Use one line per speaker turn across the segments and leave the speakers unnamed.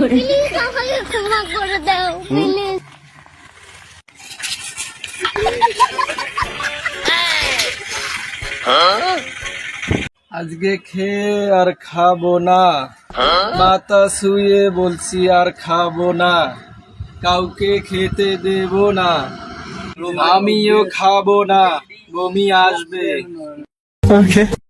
Please আমাকে ক্ষমা করে। দাও প্লিজ
আজকে খেয়ে আর খাব না। মাথা শুয়ে বলছি আর খাব না। কাউকে খেতে দেব না। আমিও খাব না। বমি আসবে।
Ci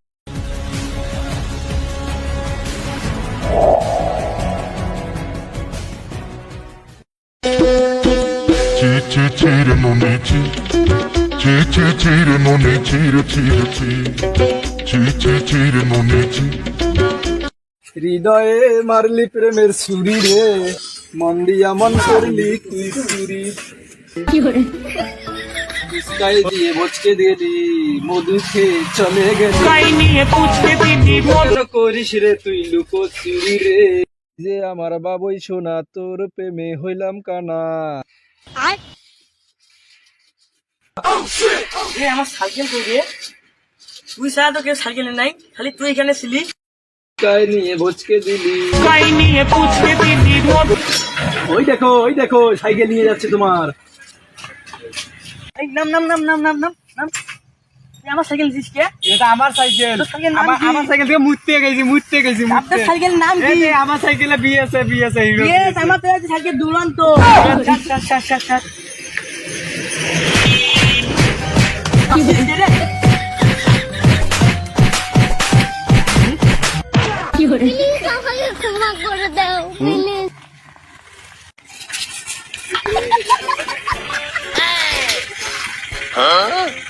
হৃদয়ে মারলি প্রেমের ছুরি রে মন দিয়া মন করলি তুই চুরি ফুচকাই দিয়ে বচকে দিলি মধু খেয়ে চলে গেলি।
নিয়ে
করিস রে তুই লুকো চুরি রে? যে আমার বাবুই সোনা তোর প্রেমে হইলাম কানা।
আমার সাইকেল কই রে তুই ছাড়া তো কেউ সাইকেল নাই খালি তুই এখানে ছিলি।
কাই নিয়ে বচকে দিলি?
কাই নিয়ে পুছতে দিদি
ওই দেখো ওই দেখো সাইকেল নিয়ে যাচ্ছে তোমার।
নাম নাম নাম নাম নাম নাম নাম। আমার সাইকেল দিস কে?
এটা আমার সাইকেল। আমার সাইকেল থেকে মুততে গেছি মুততে গেছি
আপনার সাইকেল নাম কি?
আমার সাইকেলে বিএসএ বিএসএ হিরো
বিএস আমার কি করে Huh?